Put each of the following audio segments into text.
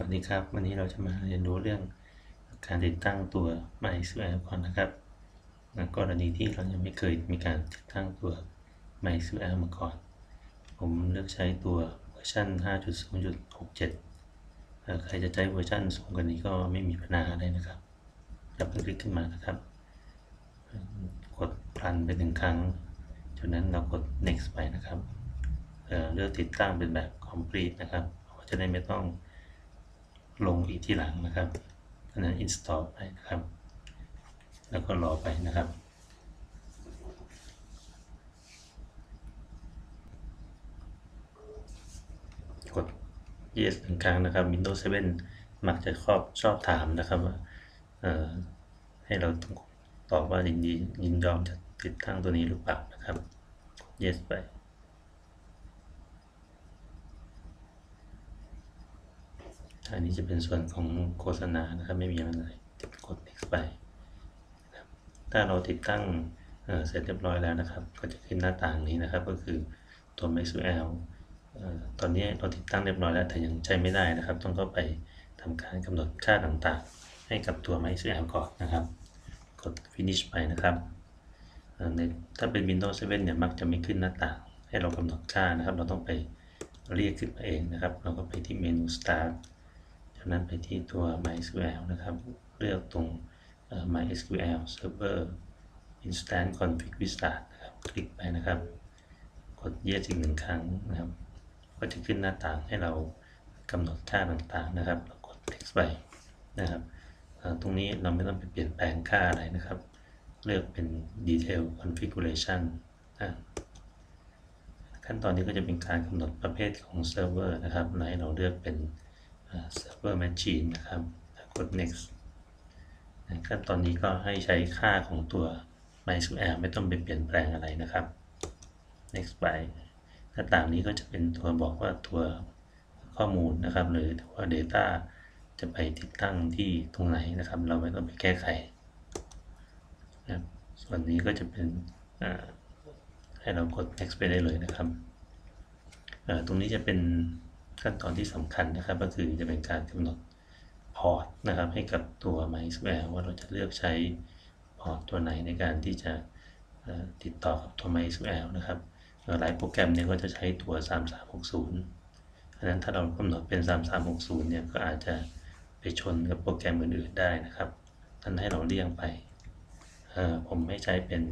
สวัสดีครับ วันนี้เราจะมาเรียนรู้เรื่องการติดตั้งตัว MySQL ก่อนนะครับกรณีที่เรายังไม่เคยมีการติดตั้งตัว MySQL มาก่อน ผมเลือกใช้ตัวเวอร์ชัน 5.0.67 ใครจะใช้เวอร์ชันสูงกว่านี้ก็ไม่มีปัญหาอะไรนะครับดับเบิลคลิกขึ้นมานะครับ กดรันไปหนึ่งครั้งจากนั้นเรากด next ไปนะครับเเลือกติดตั้งเป็นแบบ complete นะครับจะได้ไม่ต้อง ลงอีกที่หลังนะครับเพราะนั้น install ไปนะครับ แล้วก็รอไปนะครับ กด yes หนึ่งครั้งนะครับ Windows 7 มักจะครอบชอบถามนะครับว่าให้เราตอบว่ายินดียินยอมจะติดตั้งตัวนี้หรือเปล่านะครับ yes ไป อันนี้จะเป็นส่วนของโฆษณานะครับไม่มีอะไรกด next ไปถ้าเราติดตั้งเสร็จเรียบร้อยแล้วนะครับ ก็จะขึ้นหน้าต่างนี้นะครับ ก็คือตัว MySQL ตอนนี้เราติดตั้งเรียบร้อยแล้วแต่ยังใช้ไม่ได้นะครับ ต้องเข้าไปทำการกำหนดค่าต่างๆ ให้กับตัว MySQL ก่อนนะครับ กด finish ไปนะครับในถ้าเป็น Windows 7 เนี่ยมักจะไม่ขึ้นหน้าต่าง ให้เรากำหนดค่านะครับ เราต้องไปเรียกขึ้นมาเองนะครับ เราก็ไปที่เมนู start นั้นไปที่ตัว MySQL นะครับ เลือกตรง MySQL Server Instance Config Wizard นะครับ คลิกไปนะครับ กด Yes อีกหนึ่งครั้งนะครับ ก็จะขึ้นหน้าต่างให้เรากำหนดค่าต่างๆนะครับเรากด Text ไปนะครับ ตรงนี้เราไม่ต้องไปเปลี่ยนแปลงค่าอะไรนะครับ เลือกเป็น Detail Configuration นะขั้นตอนนี้ก็จะเป็นการกำหนดประเภทของเซิร์ฟเวอร์นะครับให้เราเลือกเป็น server machine นะครับกด next ขั้นตอนนี้ก็ให้ใช้ค่าของตัว MySQL ไม่ต้องไปเปลี่ยนแปลงอะไรนะครับ next ไปหน้าต่างนี้ก็จะเป็นตัวบอกว่าตัวข้อมูลนะครับ หรือว่า data จะไปติดตั้งที่ตรงไหนนะครับ เราไม่ต้องไปแก้ไขนะส่วนนี้ก็จะเป็นให้เรากด next ไปได้เลยนะครับตรงนี้จะเป็น ขั้นตอนที่สำคัญนะครับ ก็คือจะเป็นการกำหนดพอร์ตนะครับ ให้กับตัว MySQL ว่าเราจะเลือกใช้พอร์ตตัวไหนในการที่จะติดต่อกับตัว MySQL นะครับหลายโปรแกรมเนี่ยก็จะใช้ตัว 3360เพราะนั้นถ้าเรากำหนดเป็น 3360 เนี่ยก็อาจจะไปชนกับโปรแกรมอื่นๆได้นะครับนั้นให้เราเลี่ยงไป ผมไม่ใช้เป็น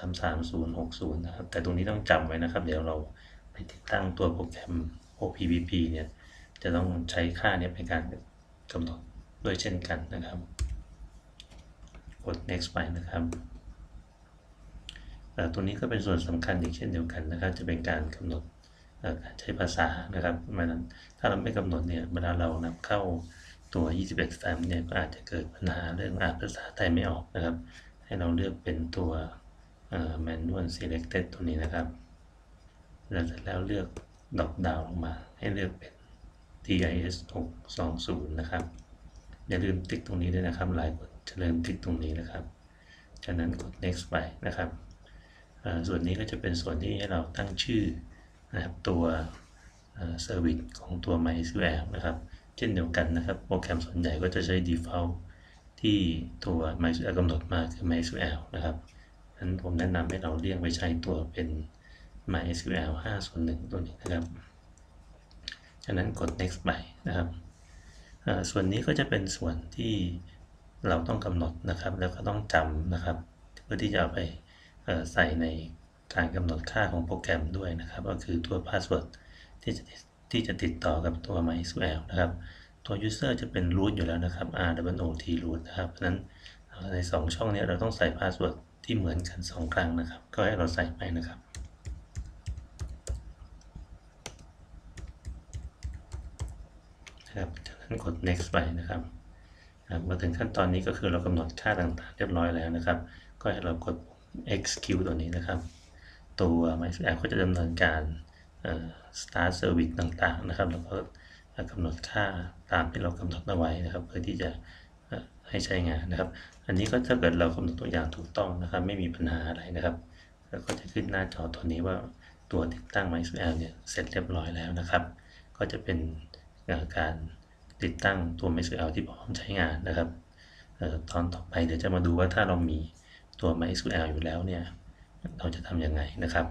33060 นะครับ แต่ตรงนี้ต้องจำไว้นะครับ เดี๋ยวเราไปติดตั้งตัวโปรแกรม OPVP เนี่ยจะต้องใช้ค่าเนี้เป็นการกำหนดด้วยเช่นกันนะครับ กด next ไปนะครับตัวนี้ก็เป็นส่วนสำคัญอีกเช่นเดียวกันนะครับ จะเป็นการกำหนดการใช้ภาษานะครับมันถ้าเราไม่กำหนดเนี่ยเวลาเรานำเข้าตัว 21แฟ้มเนี่ยก็อาจจะเกิดปัญหาเรื่องอ่านภาษาไทยไม่ออกนะครับ ให้เราเลือกเป็นตัว manual selected ตัวนี้นะครับ แล้วเสร็จแล้วเลือก ดรอปดาวลงมาให้เลือกเป็น TIS 620 นะครับ อย่าลืมติ๊กตรงนี้ด้วยนะครับ หลายคนจะลืมติ๊กตรงนี้นะครับ จากนั้นกด next ไปนะครับ ส่วนนี้ก็จะเป็นส่วนที่ให้เราตั้งชื่อนะครับตัวเซอร์วิสของตัว MySQL นะครับ เช่นเดียวกันนะครับ โปรแกรมส่วนใหญ่ก็จะใช้ default ที่ตัว MySQL กำหนดมาคือ MySQL นะครับนั้นผมแนะนำให้เราเลี่ยงไปใช้ตัวเป็น MySQL 5ส่วน1ตัวนี้นะครับ จากนั้นกด next ไปนะครับ ส่วนนี้ก็จะเป็นส่วนที่เราต้องกำหนดนะครับ แล้วก็ต้องจำนะครับ เพื่อที่จะเอาไปใส่ในการกำหนดค่าของโปรแกรมด้วยนะครับ ก็คือตัว password ที่จะที่จะติดต่อกับตัว MySQL นะครับ ตัว user จะเป็น root อยู่แล้วนะครับ r w o t root นะครับเพราะนั้นใน 2 ช่องนี้เราต้องใส่ password ที่เหมือนกัน 2 ครั้งนะครับ ก็ให้เราใส่ไปนะครับ ครับจากนั้นกด next ไปนะครับมาถึงขั้นตอนนี้ก็คือเรากำหนดค่าต่างๆ เรียบร้อยแล้วนะครับ ก็ให้เรากด execute ตัวนี้นะครับ ตัว MySQL ก็จะดำเนินการ start service ต่างๆนะครับ แล้วก็กำหนดค่าตามที่เรากำหนดเอาไว้นะครับ เพื่อที่จะให้ใช้งานนะครับ อันนี้ก็ถ้าเกิดเรากำหนดตัวอย่างถูกต้องนะครับ ไม่มีปัญหาอะไรนะครับ แล้วก็จะขึ้นหน้าจอตัวนี้ว่าตัวติดตั้ง MySQL เนี่ยเสร็จเรียบร้อยแล้วนะครับ ก็จะเป็น การติดตั้งตัว MySQL ที่พร้อมใช้งานนะครับตอนต่อไปเดี๋ยวจะมาดูว่าถ้าเรามีตัว MySQL อยู่แล้วเนี่ย เราจะทำยังไงนะครับ